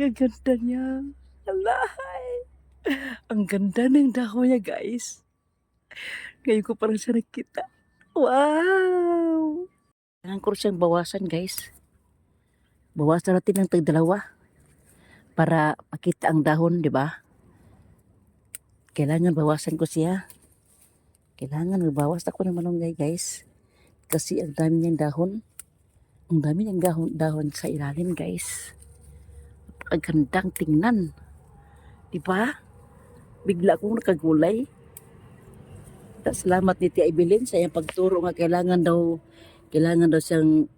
Ang ganda niya. Alay. Ang ganda ng dahon niya, guys. Ngayon ko parang siya nakita. Wow! Kailangan ko siyang bawasan, guys. Bawasan natin ng tagdalawa para makita ang dahon, di ba? Kailangan bawasan ko siya. Kailangan magbawas ako ng malunggay, guys. Kasi ang dami niyang dahon. Ang dami niyang dahon, dahon sa ilalim, guys. Ang gandang tingnan. Di ba? Bigla akong nakagulay. Salamat ni Tia Evelyn sa iyang pagturo nga kailangan daw kailangan daw siyang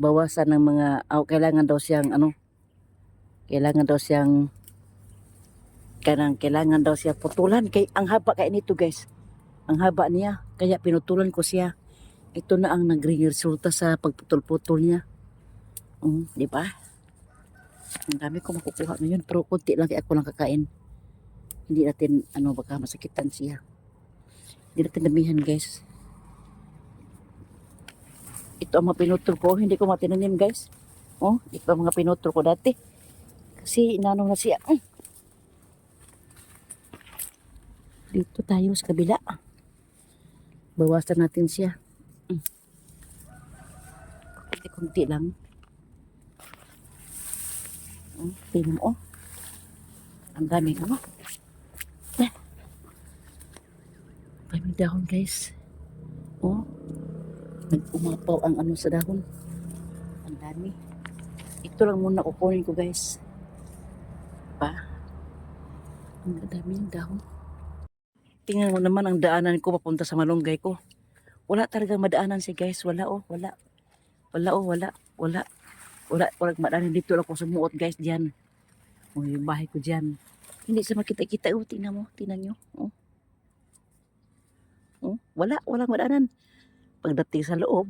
bawasan ng mga oh, kailangan daw siyang ano kailangan daw siyang kanang kailangan daw siya putulan kay ang haba kay nito guys ang haba niya kaya pinutulan ko siya ito na ang naging resulta sa pagputol-putol niya um, di ba ang dami ko makukuha ngayon pero konti lang ako lang kakain. Hindi natin ano baka masakitan siya. Hindi natin damihan guys. Ito ang mga pinutol ko. Hindi ko matinanim guys. Oh ito ang mga pinutol ko dati. Kasi inano na siya. Mm. dito tayo sa kabila. Bawasan natin siya. Mm. kunti-kunti lang oh, tingnan mo oh ang dami ano eh. Daming dahon guys. Oh. Nag-umapaw ang ano sa dahon. Ang dami. Ito lang muna kukunin ko guys. Pa. Ang dami ng dahon. Tingnan mo naman ang daanan ko papunta sa malunggay ko. Wala talagang madaanan si guys. Wala oh. Wala. Wala oh. Wala. Wala. Wala. Wala madaanan dito lang ako sumuot guys diyan. Oh, yung bahay ko diyan. Hindi sa makita-kita. Oh, tingnan mo. Tingnan nyo. Oh. Oh, wala, walang madaanan. Pagdating sa loob,